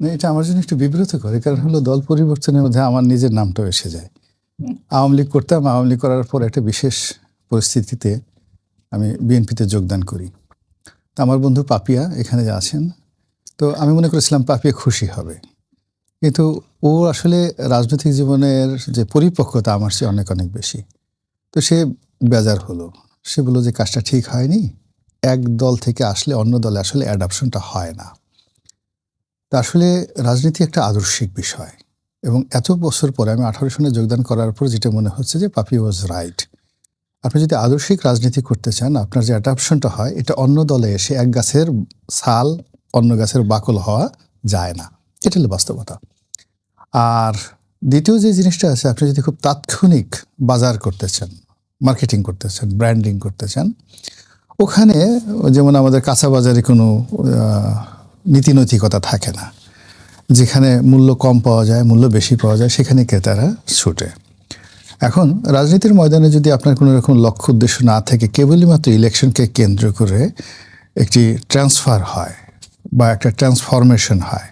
না, এটা আমার জন্য একটু বিব্রত করে কারণ হলো দল পরিবর্তনের মধ্যে আমার নিজের নামটাও এসে যায়। আওয়ামী লীগ করতাম আওয়ামী লীগ করার পর একটা বিশেষ পরিস্থিতিতে আমি বিএনপিতে যোগদান করি। তো আমার বন্ধু পাপিয়া এখানে যে আছেন তো আমি মনে করেছিলাম পাপিয়া খুশি হবে। কিন্তু ও আসলে রাজনৈতিক জীবনের যে পরিপক্কতা আমার চেয়ে অনেক অনেক বেশি। তো সে বেজার হলো। সে বলল যে কাজটা ঠিক হয়নি এক দল থেকে আসলে অন্য দলে আসলে অ্যাডাপশনটা হয় না। তা আসলে রাজনীতি একটা আদর্শিক বিষয় এবং এত বছর পরে আমি আঠারো সনে যোগদান করার পর যেটা মনে হচ্ছে যে পাপি ওয়াজ রাইট। আপনি যদি আদর্শিক রাজনীতি করতে চান, আপনার যে অ্যাডাপশনটা হয়, এটা অন্য দলে এসে এক গাছের ছাল, অন্য গাছের বাকল হওয়া যায় না। এটা হলো বাস্তবতা। আর দ্বিতীয় যে জিনিসটা আছে, আপনি যদি খুব তাৎক্ষণিক বাজার করতে চান, মার্কেটিং করতে চান, ব্র্যান্ডিং করতে চান, ওখানে যেমন আমাদের কাঁচা বাজারে কোনো নীতিনৈতিকতা থাকে না। যেখানে মূল্য কম পাওয়া যায়, মূল্য বেশি পাওয়া যায়, সেখানে ক্রেতারা ছুটে। এখন রাজনীতির ময়দানে যদি আপনার কোনো রকম লক্ষ্য উদ্দেশ্য না থেকে, কেবলই মাত্র ইলেকশনকে কেন্দ্র করে একটি ট্রান্সফার হয় বা একটা ট্রান্সফরমেশন হয়।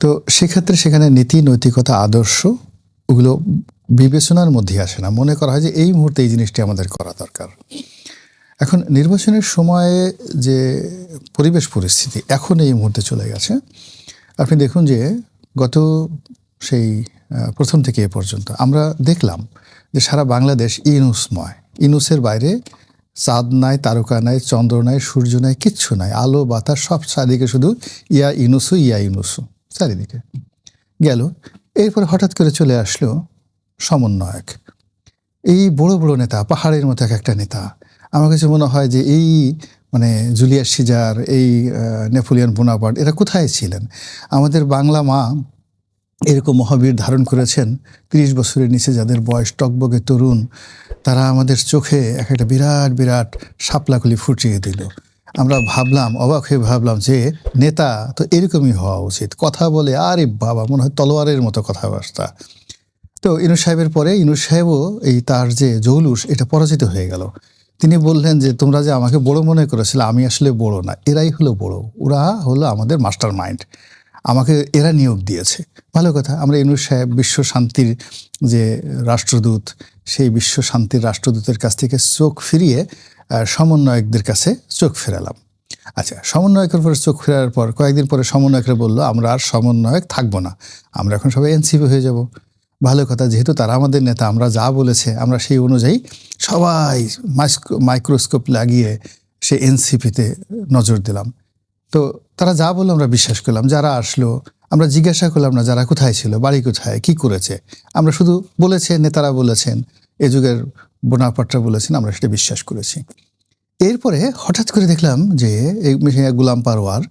তো সেক্ষেত্রে সেখানে নীতি নৈতিকতা আদর্শ ওগুলো বিবেচনার মধ্যে আসে না। মনে করা হয় যে এই মুহূর্তে এই জিনিসটি আমাদের করা দরকার। এখন নির্বাচনের সময়ে যে পরিবেশ পরিস্থিতি এখন এই মুহূর্তে চলে গেছে, আপনি দেখুন যে গত সেই প্রথম থেকে এ পর্যন্ত আমরা দেখলাম যে সারা বাংলাদেশ ইনুসময় ইনুসের বাইরে চাঁদ নাই, তারকা নাই, চন্দ্র নাই, সূর্য নাই, কিচ্ছু নাই। আলো, বাতাস সব চারিদিকে শুধু ইয়া ইনুসু ইয়া ইনুসু চারিদিকে গেল। এরপর হঠাৎ করে চলে আসলো সমন্বয়ক। এই বড় বড় নেতা, পাহাড়ের মতো এক একটা নেতা আমার কাছে মনে হয় যে এই মানে জুলিয়াস সিজার, এই নেপোলিয়ন বোনাপার্ট, এরা কোথায় ছিলেন? আমাদের বাংলা মা এরকম মহাবীর ধারণ করেছেন, তিরিশ বছরের নিচে যাদের বয়স, টকবগে তরুণ, তারা আমাদের চোখে এক একটা বিরাট বিরাট শাপলাকুলি ফুটিয়ে দিল। আমরা ভাবলাম, অবাক হয়ে ভাবলাম যে নেতা তো এরকমই হওয়া উচিত। কথা বলে, আরে বাবা, মনে হয় তলোয়ারের মতো কথাবার্তা। তো ইনু সাহেবের পরে ইনু সাহেবও এই তার যে জৌলুস, এটা পরাজিত হয়ে গেল। তিনি বললেন যে, তোমরা যে আমাকে বড় মনে করেছিলে, আমি আসলে বড় না। এরাই হলো বড়। ওরা হলো আমাদের মাস্টার মাইন্ড। আমাকে এরা নিয়োগ দিয়েছে। ভালো কথা। আমরা ইনু সাহেব বিশ্ব শান্তির যে রাষ্ট্রদূত, সেই বিশ্ব শান্তির রাষ্ট্রদূতের কাছ থেকে চোখ ফিরিয়ে সমন্বয়কদের কাছে চোখ ফেরালাম। আচ্ছা সমন্বয়কের পরে চোখ ফেরার পর কয়েকদিন পরে সমন্বয়করা বলল, আমরা আর সমন্বয়ক থাকব না। আমরা এখন সবাই এনসিপি হয়ে যাব। ভালো কথা, যেহেতু তারা আমাদের নেতা, আমরা যা বলেছে, আমরা সেই অনুযায়ী সবাই মাইক্রোস্কোপ লাগিয়ে সে এনসিপিতে নজর দিলাম। তো তারা যা বলল আমরা বিশ্বাস করলাম, যারা আসলো, আমরা জিজ্ঞাসা করলাম না যারা কোথায় ছিল, বাড়ি কোথায়, কি করেছে। আমরা শুধু বলেছে নেতারা বলেছেন, এ যুগের বোনাপাটরা বলেছেন, আমরা সেটা বিশ্বাস করেছি। এরপরে হঠাৎ করে দেখলাম যে এই গুলাম পারওয়ার,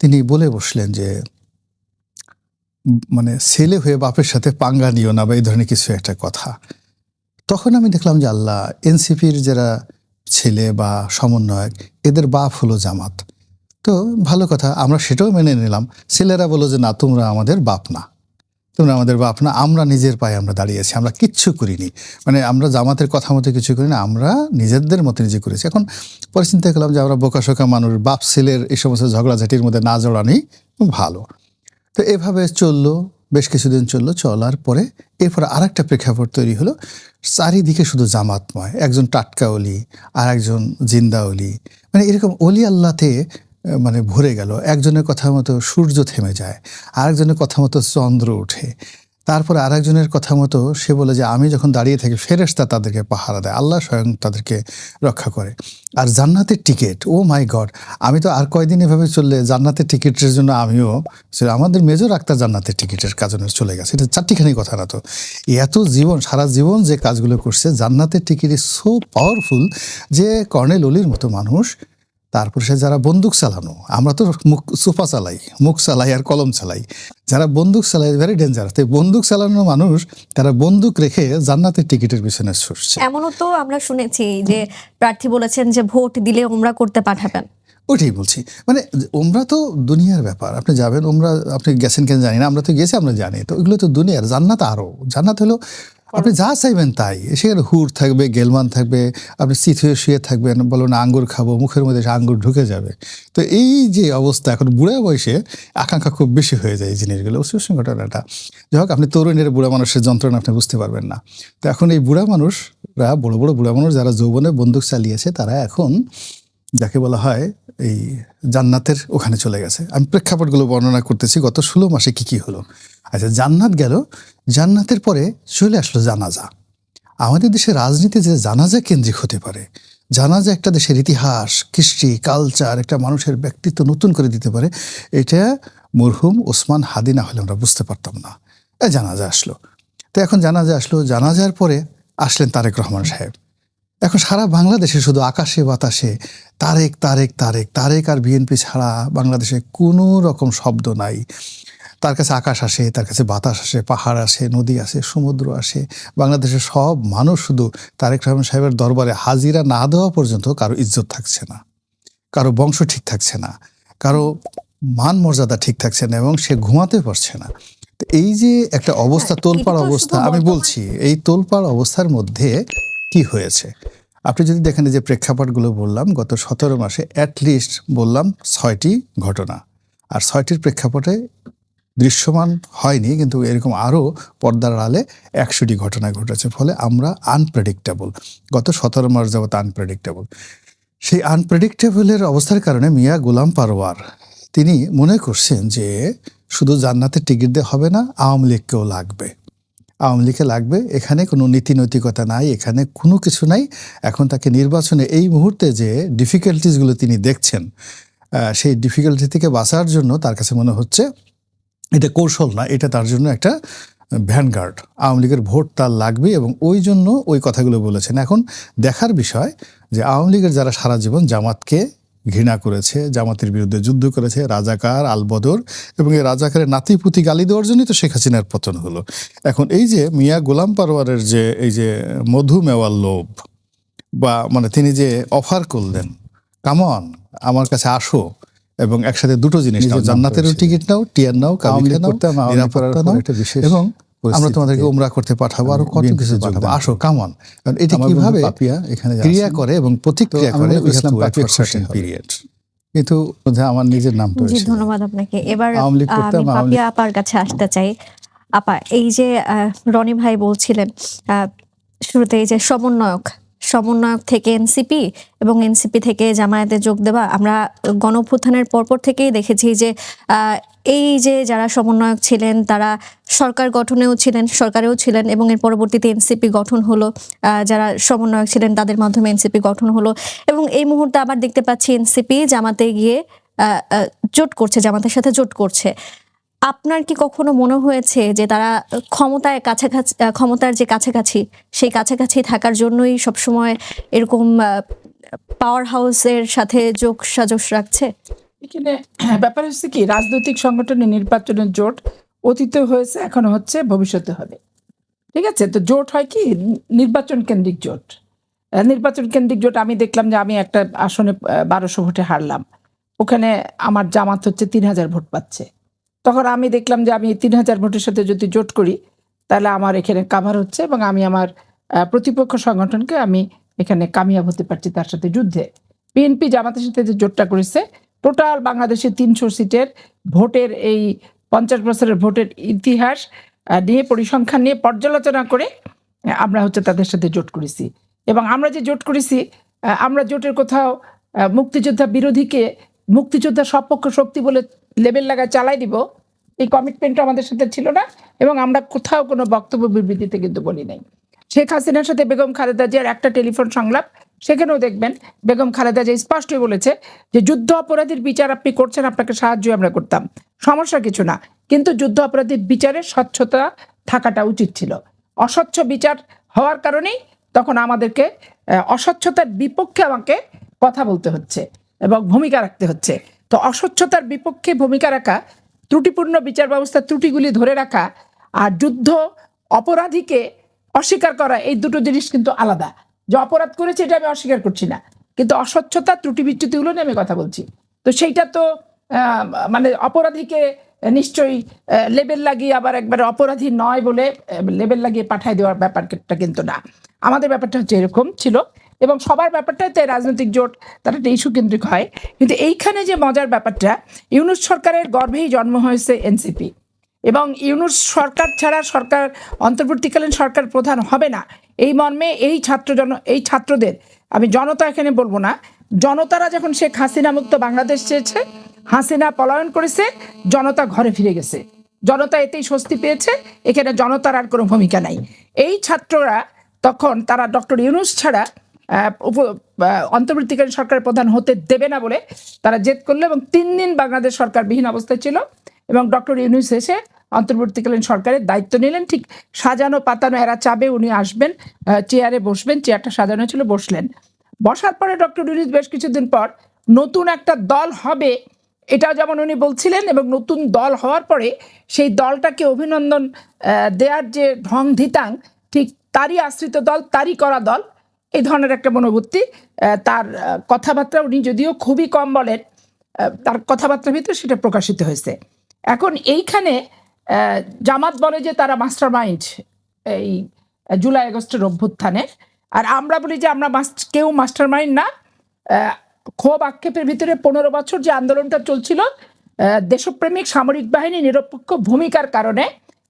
তিনি বলে বসলেন যে মানে ছেলে হয়ে বাপের সাথে পাঙ্গা নিও না বা এই ধরনের কিছু একটা কথা। তখন আমি দেখলাম যে আল্লাহ, এনসিপির যারা ছেলে বা সমন্বয়ক, এদের বাপ হলো জামাত। তো ভালো কথা, আমরা সেটাও মেনে নিলাম। ছেলেরা বলো যে, না, তোমরা আমাদের বাপ না। তোমরা আমাদের বাপ না, আমরা নিজের পায়ে আমরা দাঁড়িয়েছি আমরা কিচ্ছু করিনি। মানে আমরা জামাতের কথা মতো কিছু করি না, আমরা নিজেদের মতো নিজে করেছি। এখন পরে চিন্তা করলাম যে, আমরা বোকাশোকা মানুষ, বাপ, ছেলের এই সমস্ত ঝগড়াঝাটির মধ্যে না জড়ানি ভালো। তো এভাবে চলল, বেশ কিছুদিন চলল, চলার পরে এরপরে আর একটা প্রেক্ষাপট তৈরি হলো। চারিদিকে শুধু জামাতময়, একজন টাটকা অলি আর একজন জিন্দা অলি। মানে এরকম অলি আল্লাতে মানে ভরে গেল। একজনের কথা মতো সূর্য থেমে যায়, আরেকজনের কথা মতো চন্দ্র ওঠে। তারপরে আরেকজনের কথা মতো সে বলে যে, আমি যখন দাঁড়িয়ে থাকি, ফেরেশতা তাদেরকে পাহারা দেয়। আল্লাহ স্বয়ং তাদেরকে রক্ষা করে। আর জান্নাতের টিকিট, ও মাই গড, আমি তো আর কয়দিন এভাবে চললে জান্নাতের টিকিটের জন্য আমিও আমাদের মেজর আক্তার জান্নাতের টিকিটের কাজনে চলে গেছে। এটা চারটিখানি কথা না তো। এত জীবন, সারা জীবন যে কাজগুলো করছে, জান্নাতের টিকিট ইজ সো পাওয়ারফুল যে কর্নেল অলির মতো মানুষ তারপর সে যারা বন্দুক চালানো আমরা তো মুখ সোফা চালাই মুখ চালাই আর কলম চালাই। যারা বন্দুক চালায় ভেরি ডেঞ্জার তো বন্দুক চালানো মানুষ তারা বন্দুক রেখে জান্নাতের টিকিটের পিছনে ছুটছে। এমনও তো আমরা শুনেছি যে প্রার্থী বলেছেন যে ভোট দিলে ওমরা করতে পাঠাবেন। ওইটাই বলছি। মানে ওমরা তো দুনিয়ার ব্যাপার। আপনি যাবেন ওমরা আপনি গেছেন কেন জানি না। আমরা তো গেছি আমরা জানি। তো এগুলো তো দুনিয়ার জান্নাত আরও। জান্নাত হলো আপনি যা চাইবেন তাই। সেখানে হুর থাকবে, গেলমান থাকবে, আপনি হয়ে শুয়ে থাকবেন বলবেন আঙ্গুর খাব, মুখের মধ্যে আঙ্গুর ঢুকে যাবে। তো এই যে অবস্থা, এখন বুড়া বয়সে আকাঙ্ক্ষা খুব বেশি হয়ে যায় এই জিনিসগুলো। অবশ্যই ঘটনাটা? যাই হোক, আপনি তরুণের বুড়া মানুষের যন্ত্রণা আপনি বুঝতে পারবেন না। তো এখন এই বুড়া মানুষরা, বড় বড় বুড়া মানুষ যারা যৌবনে বন্দুক চালিয়েছে, তারা এখন যাকে বলা হয় এই জান্নাতের ওখানে চলে গেছে। আমি প্রেক্ষাপটগুলো বর্ণনা করতেছি, গত ষোলো মাসে কি কি হলো? আচ্ছা জান্নাত গেল, জান্নাতের পরে চলে আসলো জানাজা। আমাদের দেশে রাজনীতি যে জানাজা কেন্দ্রিক হতে পারে, জানাজা একটা দেশের ইতিহাস, কৃষ্টি কালচার একটা মানুষের ব্যক্তিত্ব নতুন করে দিতে পারে, এটা মরহুম ওসমান হাদি না হলে আমরা বুঝতে পারতাম না। এ জানাজা আসলো। তো এখন জানাজা আসলো, জানাজার পরে আসলেন তারেক রহমান সাহেব। এখন সারা বাংলাদেশে শুধু আকাশে বাতাসে তারেক তারেক তারেক তারেক আর বিএনপি ছাড়া বাংলাদেশে কোনো রকম শব্দ নাই। তার কাছে আকাশ আসে তার কাছে বাতাস আসে পাহাড় আসে নদী আসে সমুদ্র আসে বাংলাদেশের সব মানুষ শুধু তারেক রহমান সাহেবের দরবারে হাজিরা না দেওয়া পর্যন্ত কারও ইজ্জত থাকছে না কারও বংশ ঠিক থাকছে না কারও মান মর্যাদা ঠিক থাকছে না এবং সে ঘুমাতে পারছে না। তো এই যে একটা অবস্থা হ্যাঁ, তোলপাড় এটা তো শুধু অবস্থা আমি বলছি এই তোলপাড় অবস্থার মধ্যে কি হয়েছে? আপনি যদি দেখেন যে প্রেক্ষাপটগুলো বললাম গত সতেরো মাসে অ্যাটলিস্ট বললাম ছয়টি ঘটনা আর ছয়টির প্রেক্ষাপটে দৃশ্যমান হয়নি, কিন্তু এরকম আরও পর্দার আড়ালে একশোটি ঘটনা ঘটেছে। ফলে আমরা আনপ্রেডিক্টেবল গত সতেরো মাস যাবত আনপ্রেডিক্টেবল সেই আনপ্রেডিক্টেবলের অবস্থার কারণে মিয়া গোলাম পারোয়ার, তিনি মনে করছেন যে শুধু জান্নাতের টিকিট দিয়ে হবে না, আওয়ামী লীগকেও লাগবে। আওয়ামী লীগে লাগবে, এখানে কোনো নীতি নৈতিকতা নাই, এখানে কোনো কিছু নাই। এখন তাকে নির্বাচনে এই মুহূর্তে যে ডিফিকাল্টিসগুলো তিনি দেখছেন সেই ডিফিকাল্টি থেকে বাঁচার জন্য তার কাছে মনে হচ্ছে এটা কৌশল না, এটা তার জন্য একটা ভ্যানগার্ড। আওয়ামী লীগের ভোট তার লাগবে এবং ওই জন্য ওই কথাগুলো বলেছেন। এখন দেখার বিষয় যে আওয়ামী লীগের যারা সারা জীবন জামাতকে ঘৃণা করেছে, জামাতের বিরুদ্ধে যুদ্ধ করেছে, রাজাকার, আলবদর এবং এই রাজাকারের নাতিপুতি গালি দেওয়ার জন্যই তো শেখ হাসিনার পতন হলো। এখন এই যে মিয়া গোলাম পারোয়ারের যে, এই যে মধু মেওয়ার লোভ বা মানে তিনি যে অফার করলেন কামন আমার কাছে আসো। এবং একসাথে দুটো জিনিস নাও জান্নাতেরও টিকিট নাও টিয়ার নাও নাও নিরাপত্তা নাও এবং আমরা তোমাদেরকে উমরা করতে পাঠাবো আরও কত কিছু পাঠাবো। আসো কামন কারণ এটা কীভাবে এখানে ক্রিয়া করে এবং প্রতিক্রিয়া করে পাপিয়া পিরিয়ড কিন্তু আমার নিজের নামটা জি ধন্যবাদ আপনাকে। এবার আমি পাপিয়া আপার কাছে আসতে চাই। আপা এই যে আহ, রনি ভাই বলছিলেন আহ, শুরুতে এই যে সমন্বয়ক সমন্বয়ক থেকে এনসিপি এবং এনসিপি থেকে জামায়াতে যোগ দেওয়া। আমরা গণঅভ্যুত্থানের পরপর থেকেই দেখেছি যে এই যে যারা সমন্বয়ক ছিলেন, তারা সরকার গঠনেও ছিলেন, সরকারেও ছিলেন এবং এর পরবর্তীতে এনসিপি গঠন হলো। যারা সমন্বয়ক ছিলেন, তাদের মাধ্যমে এনসিপি গঠন হলো এবং এই মুহূর্তে আবার দেখতে পাচ্ছি এনসিপি জামাতে গিয়ে জোট করছে, জামাতের সাথে জোট করছে। আপনার কি কখনো মনে হয়েছে যে তারা ক্ষমতায় কাছাকাছি ক্ষমতার যে কাছাকাছি, সেই কাছাকাছি থাকার জন্যই সবসময় এরকম পাওয়ার হাউসের সাথে যোগ সাজস রাখছে? এখানে ব্যাপার হচ্ছে কি, রাজনৈতিক সংগঠনের নির্বাচনের জোট অতীতে হয়েছে, এখনও হচ্ছে, ভবিষ্যতে হবে। ঠিক আছে? তো জোট হয় কি, নির্বাচন কেন্দ্রিক জোট। নির্বাচন কেন্দ্রিক জোট, আমি দেখলাম যে আমি একটা আসনে বারোশো ভোটে হারলাম। ওখানে আমার জামাত হচ্ছে তিন হাজার ভোট পাচ্ছে। তখন আমি দেখলাম যে আমি তিন হাজার ভোটের সাথে যদি জোট করি, তাহলে আমার এখানে কাভার হচ্ছে এবং আমি আমার প্রতিপক্ষ সংগঠনকে আমি এখানে কামিয়াব হতে পারছি তার সাথে যুদ্ধে। বিএনপি জামাতের সাথে যে জোটটা করেছে টোটাল বাংলাদেশের তিনশো সিটের ভোটের এই পঞ্চাশ বছরের ভোটের ইতিহাস নিয়ে, পরিসংখ্যান নিয়ে পর্যালোচনা করে, আমরা হচ্ছে তাদের সাথে জোট করেছি। এবং আমরা যে জোট করেছি আমরা জোটের কোথাও মুক্তিযোদ্ধা বিরোধীকে মুক্তিযোদ্ধা সপক্ষ শক্তি বলে লেবেল লাগায় চালাই দিব। এই কমিটমেন্ট আমাদের সাথে ছিল না এবং আমরা কোথাও কোনো বক্তব্য বিবৃতিতে কিন্তু বলি নাই। শেখ হাসিনার সাথে বেগম খালেদা জিয়ার একটা টেলিফোন সংলাপ, সেখানেও দেখবেন বেগম খালেদা জিয়া স্পষ্টই বলেছে যে যুদ্ধ অপরাধীর বিচার আপনি করছেন, আপনাকে সাহায্য আমরা করতাম। সমস্যা কিছু না, কিন্তু যুদ্ধ অপরাধীর বিচারে স্বচ্ছতা থাকাটা উচিত ছিল। অস্বচ্ছ বিচার হওয়ার কারণেই তখন আমাদেরকে অস্বচ্ছতার বিপক্ষে আমাকে কথা বলতে হচ্ছে এবং ভূমিকা রাখতে হচ্ছে। তো অস্বচ্ছতার বিপক্ষে ভূমিকা রাখা, ত্রুটিপূর্ণ বিচার ব্যবস্থার ত্রুটিগুলি ধরে রাখা আর যুদ্ধ অপরাধীকে অস্বীকার করা, এই দুটো জিনিস কিন্তু আলাদা। যে অপরাধ করেছে এটা আমি অস্বীকার করছি না। কিন্তু অস্বচ্ছতা ত্রুটি বিচ্যুতিগুলো নিয়ে আমি কথা বলছি। তো সেইটা তো মানে অপরাধীকে নিশ্চয়ই লেবেল লাগিয়ে আবার একবার অপরাধী নয় বলে লেবেল লাগিয়ে পাঠায় দেওয়ার ব্যাপারটা কিন্তু না। আমাদের ব্যাপারটা হচ্ছে এরকম ছিল। এবং সবার ব্যাপারটাই তাই রাজনৈতিক জোট তারা একটা ইস্যু কেন্দ্রিক হয়। কিন্তু এইখানে যে মজার ব্যাপারটা, ইউনুস সরকারের গর্ভেই জন্ম হয়েছে এনসিপি এবং ইউনুস সরকার ছাড়া সরকার, অন্তর্বর্তীকালীন সরকার প্রধান হবে না। এই মর্মে এই ছাত্র জন, এই ছাত্রদের, আমি জনতা এখানে বলব না, জনতারা যখন শেখ হাসিনা মুক্ত বাংলাদেশ চেয়েছে, হাসিনা পলায়ন করেছে, জনতা ঘরে ফিরে গেছে। জনতা এতেই স্বস্তি পেয়েছে, এখানে জনতার আর কোনো ভূমিকা নাই। এই ছাত্ররা তখন, তারা ডক্টর ইউনুস ছাড়া অন্তর্বর্তীকালীন সরকারের প্রধান হতে দেবে না বলে তারা জেদ করল এবং তিন দিন বাংলাদেশ সরকার বিহীন অবস্থায় ছিল এবং ডক্টর ইউনুস এসে অন্তর্বর্তীকালীন সরকারের দায়িত্ব নিলেন। ঠিক সাজানো পাতানো এরা চাবে, উনি আসবেন চেয়ারে বসবেন, চেয়ারটা সাজানো ছিল, বসলেন। বসার পরে ডক্টর ইউনুস বেশ কিছুদিন পর নতুন একটা দল হবে এটা যেমন উনি বলছিলেন এবং নতুন দল হওয়ার পরে সেই দলটাকে অভিনন্দন দেওয়ার যে ঢং ধিতাং, ঠিক তারই আশ্রিত দল, তারই করা দল এই ধরনের একটা মনোভূতি আহ, তার কথাবার্তা উনি যদিও খুবই কম বলেন তার কথাবার্তার ভিতরে সেটা প্রকাশিত হয়েছে। এখন এইখানে জামাত বলে যে তারা মাস্টার মাইন্ড এই জুলাই আগস্টের অভ্যুত্থানে। আর আমরা বলি যে আমরা কেউ মাস্টার মাইন্ড না ক্ষোভ আক্ষেপের ভিতরে পনেরো বছর যে আন্দোলনটা চলছিল দেশপ্রেমিক সামরিক বাহিনী নিরপেক্ষ ভূমিকার কারণে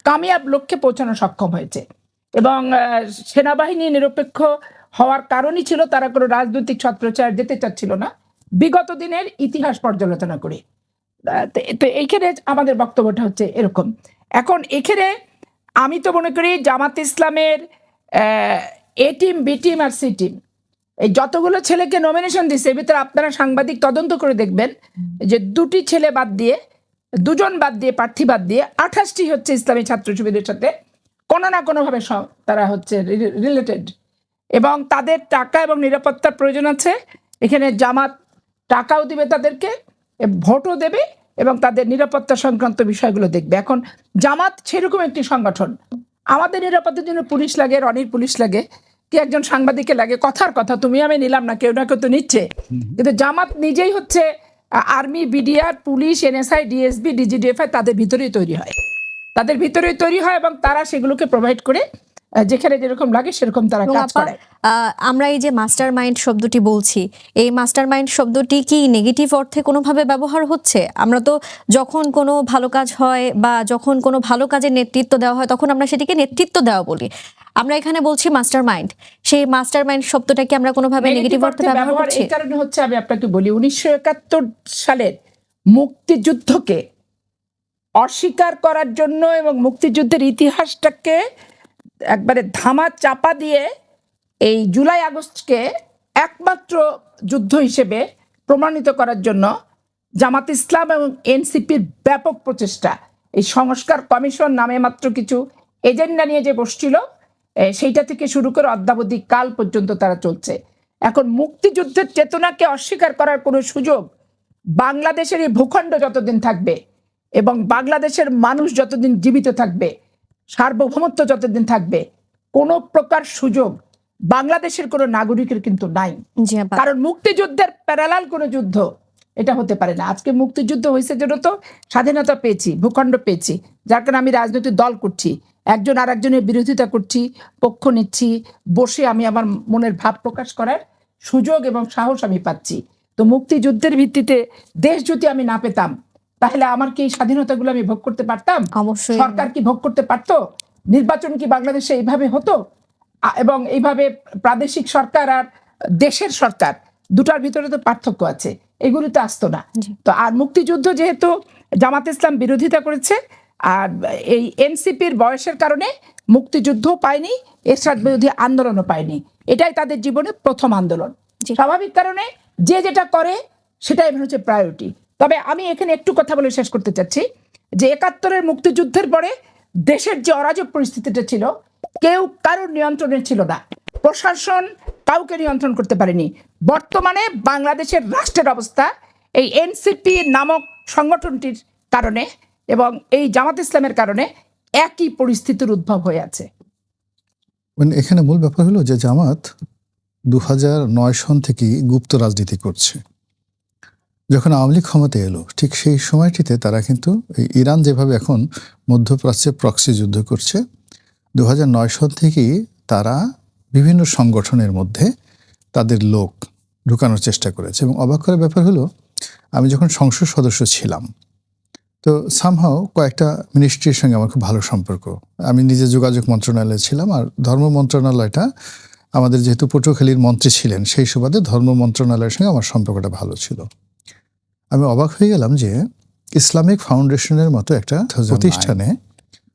কামিয়াব লক্ষ্যে পৌঁছানো সক্ষম হয়েছে। এবং সেনাবাহিনী নিরপেক্ষ হওয়ার কারণই ছিল তারা কোনো রাজনৈতিক ছত্রচার যেতে চাচ্ছিল না। বিগত দিনের ইতিহাস পর্যালোচনা করে। তো- এইখানে আমাদের বক্তব্যটা হচ্ছে এরকম। এখন এখানে আমি তো মনে করি জামাত ইসলামের এ টিম, বি টিম আর সি টিম, এই যতগুলো ছেলেকে নমিনেশন দিছে, এর ভিতরে আপনারা সাংবাদিক তদন্ত করে দেখবেন যে দুটি ছেলে বাদ দিয়ে, দুজন বাদ দিয়ে, প্রার্থী বাদ দিয়ে আঠাশটি হচ্ছে ইসলামী ছাত্র শিবিরের সাথে। কোনো না কোনোভাবে তারা হচ্ছে রিলেটেড। এবং তাদের টাকা এবং নিরাপত্তার প্রয়োজন আছে। এখানে জামাত টাকাও দিবে তাদেরকে ভোটও দেবে এবং তাদের নিরাপত্তা সংক্রান্ত বিষয়গুলো দেখবে। এখন জামাত সেরকম একটি সংগঠন। আমাদের নিরাপত্তার জন্য পুলিশ লাগে, রনির পুলিশ লাগে, কি একজন সাংবাদিকের লাগে, কথার কথা, তুমি আমি নিলাম না, কেউ না কেউ তো নিচ্ছে। কিন্তু জামাত নিজেই হচ্ছে army, BDR, police, NSI, DSB, DGDFI তাদের ভিতরেই তৈরি হয়। তাদের ভিতরেই তৈরি হয় এবং তারা সেগুলোকে প্রোভাইড করে যেখানে যেরকম লাগে সেরকম তারা কাজ করে। আমরা এই যে মাস্টার মাইন্ড শব্দটি বলছি এই মাস্টার মাইন্ড শব্দটি কি নেগেটিভ অর্থে কোনোভাবে ব্যবহার হচ্ছে? আমরা তো যখন কোনো ভালো কাজ হয় বা যখন কোনো ভালো কাজের নেতৃত্ব দেওয়া হয় তখন আমরা সেটিকে নেতৃত্ব দেওয়া বলি। আমরা এখানে বলছি মাস্টার মাইন্ড সেই মাস্টার মাইন্ড শব্দটা কি আমরা কোনোভাবে নেগেটিভ অর্থে ব্যবহার করছি? এই কারণে হচ্ছে আমি আপনাকে বলি উনিশশো একাত্তর সালের মুক্তিযুদ্ধকে অস্বীকার করার জন্য এবং মুক্তিযুদ্ধের ইতিহাসটাকে একবারে ধামা চাপা দিয়ে এই জুলাই আগস্টকে একমাত্র যুদ্ধ হিসেবে প্রমাণিত করার জন্য জামাত ইসলাম এবং এনসিপির ব্যাপক প্রচেষ্টা। এই সংস্কার কমিশন নামে মাত্র কিছু এজেন্ডা নিয়ে যে বসছিল সেইটা থেকে শুরু করে অদ্যাবধি কাল পর্যন্ত তারা চলছে। এখন মুক্তিযুদ্ধের চেতনাকে অস্বীকার করার কোনো সুযোগ বাংলাদেশের এই ভূখণ্ড যতদিন থাকবে এবং বাংলাদেশের মানুষ যতদিন জীবিত থাকবে সার্বভৌমত্ব যতদিন থাকবে কোনো প্রকার সুযোগ বাংলাদেশের কোনো নাগরিকের কিন্তু নাই। কারণ মুক্তিযুদ্ধের প্যারালাল কোনো যুদ্ধ এটা হতে পারে না। আজকে মুক্তিযুদ্ধ হয়েছে জন্য তো স্বাধীনতা পেয়েছি ভূখণ্ড পেয়েছি যার কারণে আমি রাজনৈতিক দল করছি একজন আর একজনের বিরোধিতা করছি পক্ষ নিচ্ছি বসে আমি আমার মনের ভাব প্রকাশ করার সুযোগ এবং সাহস আমি পাচ্ছি। তো মুক্তিযুদ্ধের ভিত্তিতে দেশ যদি আমি না পেতাম তাহলে আমার কি এই স্বাধীনতাগুলো আমি ভোগ করতে পারতাম? অবশ্যই। সরকার কি ভোগ করতে পারতো? নির্বাচন কি বাংলাদেশে এইভাবে হতো? এবং এইভাবে প্রাদেশিক সরকার আর দেশের সরকার দুটার ভিতরে তো পার্থক্য আছে এগুলি তো আসতো না। তো আর মুক্তিযুদ্ধ যেহেতু জামাত ইসলাম বিরোধিতা করেছে আর এই এনসিপির বয়সের কারণে মুক্তিযুদ্ধ পায়নি এরশাদ বিরোধী আন্দোলনও পায়নি। এটাই তাদের জীবনে প্রথম আন্দোলন। স্বাভাবিক কারণে যে যেটা করে সেটাই হচ্ছে প্রায়োরিটি তবে আমি এখানে একটু কথা বলে শেষ করতে চাচ্ছি যে একাত্তরের মুক্তিযুদ্ধের পরে দেশের যে অরাজক পরিস্থিতিটা ছিল, কেউ কারোর নিয়ন্ত্রণে ছিল না। প্রশাসন কাউকে নিয়ন্ত্রণ করতে পারেনি। বর্তমানে বাংলাদেশের রাষ্ট্রের অবস্থা এই এনসিপি নামক সংগঠনটির কারণে এবং এই জামাত ইসলামের কারণে একই পরিস্থিতির উদ্ভব হয়ে আছে। মানে এখানে মূল ব্যাপার হলো যে জামাত দু নয় সন থেকেই গুপ্ত রাজনীতি করছে। যখন আওয়ামী লীগ ক্ষমতা এলো, ঠিক সেই সময়টিতে তারা কিন্তু ইরান যেভাবে এখন মধ্যপ্রাচ্যে প্রক্সি যুদ্ধ করছে দু হাজার নয় সাল থেকেই তারা বিভিন্ন সংগঠনের মধ্যে তাদের লোক ঢুকানোর চেষ্টা করেছে এবং অবাক করার ব্যাপার হলো, আমি যখন সংসদ সদস্য ছিলাম, তো সামহাও কয়েকটা মিনিস্ট্রির সঙ্গে আমার খুব ভালো সম্পর্ক। আমি নিজে যোগাযোগ মন্ত্রণালয়ে ছিলাম আর ধর্ম মন্ত্রণালয়টা আমাদের যেহেতু পটুয়াখালীর মন্ত্রী ছিলেন, সেই সুবাদে ধর্ম মন্ত্রণালয়ের সঙ্গে আমার সম্পর্কটা ভালো ছিল। আমি অবাক হয়ে গেলাম যে ইসলামিক ফাউন্ডেশনের মতো একটা প্রতিষ্ঠানে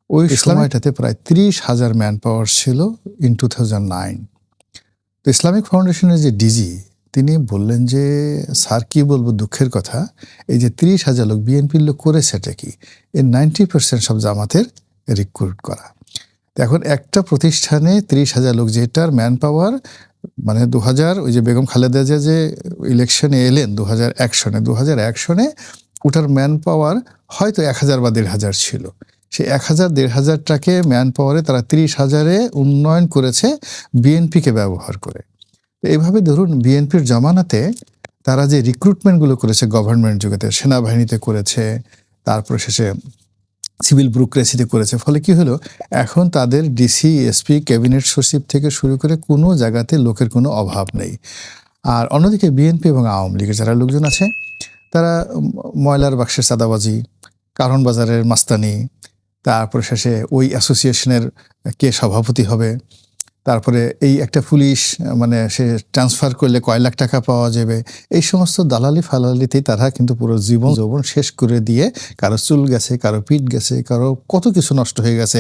ওই সময়টাতে প্রায় ত্রিশ হাজার ম্যান পাওয়ার ছিল ইন টু থাউজেন্ড নাইন তো ইসলামিক ফাউন্ডেশনের যে ডিজি তিনি বললেন যে স্যার কি বলব দুঃখের কথা এই যে ত্রিশ হাজার লোক বিএনপির লোক করেছে এটা কি? এর নাইনটি পার্সেন্ট সব জামাতের রিক্রুট করা। তো এখন একটা প্রতিষ্ঠানে ত্রিশ হাজার লোক যেটার ম্যান পাওয়ার মানে দু হাজার ওই যে বেগম খালেদা জিয়া যে ইলেকশনে এলেন দু হাজার এক সনে দু হাজার এক সনে ওটার ম্যান পাওয়ার হয়তো এক হাজার বা দেড় হাজার ছিল। সেই এক হাজার, দেড় হাজারটাকে ম্যান পাওয়ারে তারা তিরিশ হাজারে উন্নয়ন করেছে বিএনপিকে ব্যবহার করে। এইভাবে ধরুন বিএনপির জমানাতে তারা যে রিক্রুটমেন্টগুলো করেছে গভর্নমেন্ট যুগেতে, সেনাবাহিনীতে করেছে, তারপরে শেষে সিভিল ব্যুরোক্রেসিতে করেছে। ফলে কি হলো? এখন তাদের ডিসি এসপি ক্যাবিনেট সচিব থেকে শুরু করে কোনো জায়গাতে লোকের কোনো অভাব নেই। আর অন্যদিকে বিএনপি এবং আওয়ামী লীগের যারা লোকজন আছে, তারা ময়লার বাক্সের চাঁদাবাজি, কারণ বাজারের মাস্তানি, তারপরে শেষে ওই অ্যাসোসিয়েশনের কে সভাপতি হবে তারপরে এই একটা পুলিশ মানে সে ট্রান্সফার করলে কয় লাখ টাকা পাওয়া যাবে, এই সমস্ত দালালি ফালালিতেই তারা কিন্তু পুরো জীবন যৌবন শেষ করে দিয়ে, কারও চুল গেছে, কারও পিঠ গেছে, কারও কত কিছু নষ্ট হয়ে গেছে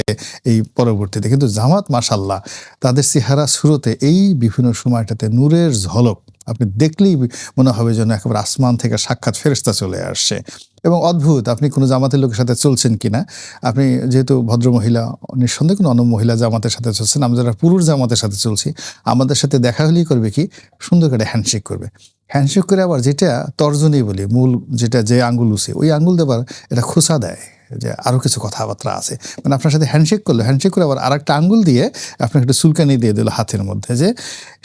এই পরবর্তীতে। কিন্তু জামাত মাসাল্লাহ তাদের চেহারা শুরুতে এই বিভিন্ন সময়টাতে নূরের ঝলক আপনি দেখলেই মনে হবে যেন একেবারে আসমান থেকে সাক্ষাৎ ফেরেস্তা চলে আসছে। এবং অদ্ভুত, আপনি কোনো জামাতের লোকের সাথে চলছেন কিনা? আপনি যেহেতু ভদ্র মহিলা নিঃসন্দেহে কোনো অন্য মহিলা জামাতের সাথে চলছেন, আমরা যারা পুরুষ জামাতের সাথে চলছি, আমাদের সাথে দেখা হলেই করবে কি? সুন্দর করে হ্যান্ডশেক করবে। হ্যান্ডশেক করে আবার যেটা তর্জনী বলি, মূল যেটা যে আঙ্গুল উসে, ওই আঙ্গুল দেবার এটা খোসা দেয়। যে আরও কিছু কথাবার্তা আছে। মানে আপনার সাথে হ্যান্ডশেক করল হ্যান্ডশেক করে আবার আর একটা আঙ্গুল দিয়ে আপনাকে একটু সুলকানি দিয়ে দিল হাতের মধ্যে যে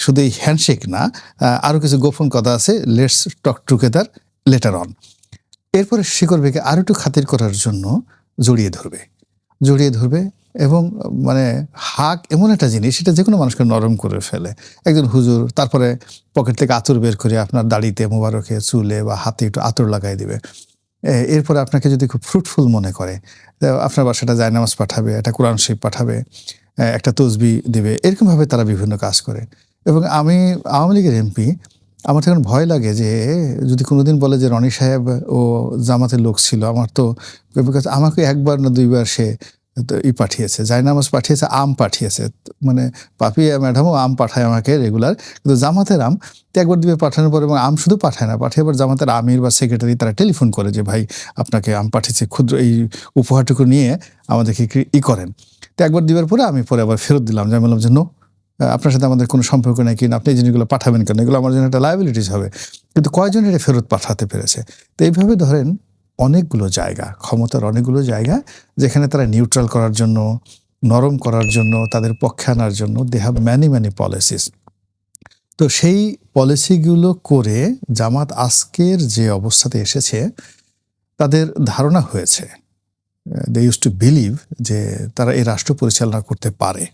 শুধু এই হ্যান্ডশেক না আরও কিছু গোপন কথা আছে let's talk together later on এরপরে করবে কি আরও একটু খাতির করার জন্য জড়িয়ে ধরবে। জড়িয়ে ধরবে এবং মানে হাক এমন একটা জিনিস, সেটা যে কোনো মানুষকে নরম করে ফেলে। একজন হুজুর তারপরে পকেট থেকে আতর বের করে আপনার দাড়িতে মোবারকে, চুলে বা হাতে একটু আতর লাগাই দিবে। এরপরে আপনাকে যদি খুব ফ্রুটফুল মনে করে আপনার বাসাটা জায়নামাজ পাঠাবে, একটা কোরআন শিব পাঠাবে একটা তসবি দেবে, এরকমভাবে তারা বিভিন্ন কাজ করে। এবং আমি আওয়ামী লীগের এমপি, আমার তখন ভয় লাগে যে যদি কোনোদিন বলে যে রনি সাহেব ও জামাতের লোক ছিল, আমার তো, আমাকে একবার না দুইবার সে তো ই পাঠিয়েছে, জায়নামাজ পাঠিয়েছে, আম পাঠিয়েছে। মানে পাপিয়া ম্যাডামও আম পাঠায় আমাকে রেগুলার কিন্তু জামাতের আম, তো একবার দিবে পাঠানোর পর এবং আম শুধু পাঠায় না, পাঠিয়ে এবার জামাতের আমির বা সেক্রেটারি তারা টেলিফোন করে যে, ভাই, আপনাকে আম পাঠিয়েছে। ক্ষুদ্র এই উপহারটুকু নিয়ে আমাদেরকে ই করেন। তো একবার দিবার পরে আমি পরে আবার ফেরত দিলাম। যে আমি বললাম যে, নো, আপনার সাথে আমাদের কোনো সম্পর্ক নেই কিনা আপনি এই জিনিসগুলো পাঠাবেন কেন? এগুলো আমার জন্য একটা লাইবিলিটিস হবে। কিন্তু কয়জন এটা ফেরত পাঠাতে পেরেছে? তো এইভাবে ধরেন অনেকগুলো জায়গা, ক্ষমতার অনেকগুলো জায়গা যেখানে তারা নিউট্রাল করার জন্য, নরম করার জন্য, তাদের পক্ষে আনার জন্য they have many many policies তো সেই পলিসিগুলো করে জামাত আজকের যে অবস্থাতে এসেছে, তাদের ধারণা হয়েছে। দে ইউজ টু বিলিভ যে তারা এই রাষ্ট্র পরিচালনা করতে পারে।